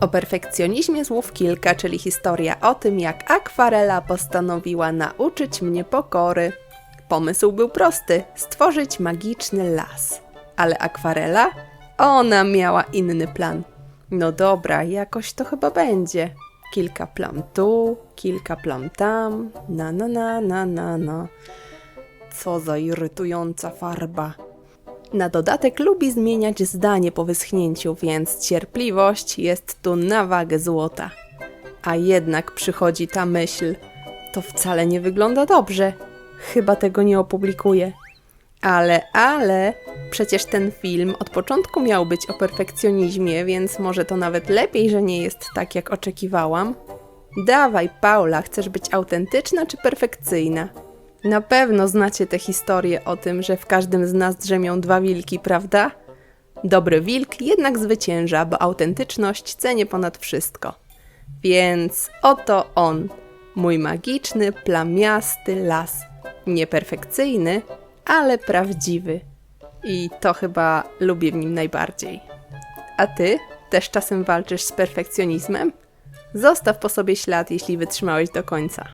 O perfekcjonizmie słów kilka, czyli historia o tym, jak akwarela postanowiła nauczyć mnie pokory. Pomysł był prosty stworzyć magiczny las. Ale akwarela? Ona miała inny plan. No dobra, jakoś to chyba będzie. Kilka plam tu, kilka plam tam. Na na na na na na. Co za irytująca farba. Na dodatek lubi zmieniać zdanie po wyschnięciu, więc cierpliwość jest tu na wagę złota. A jednak przychodzi ta myśl: to wcale nie wygląda dobrze. Chyba tego nie opublikuję. Ale, ale, przecież ten film od początku miał być o perfekcjonizmie, więc może to nawet lepiej, że nie jest tak, jak oczekiwałam. Dawaj, Paula, chcesz być autentyczna czy perfekcyjna? Na pewno znacie tę historię o tym, że w każdym z nas drzemią dwa wilki, prawda? Dobry wilk jednak zwycięża, bo autentyczność cenię ponad wszystko. Więc oto on, mój magiczny, plamiasty las. Nieperfekcyjny, ale prawdziwy. I to chyba lubię w nim najbardziej. A ty też czasem walczysz z perfekcjonizmem? Zostaw po sobie ślad, jeśli wytrzymałeś do końca.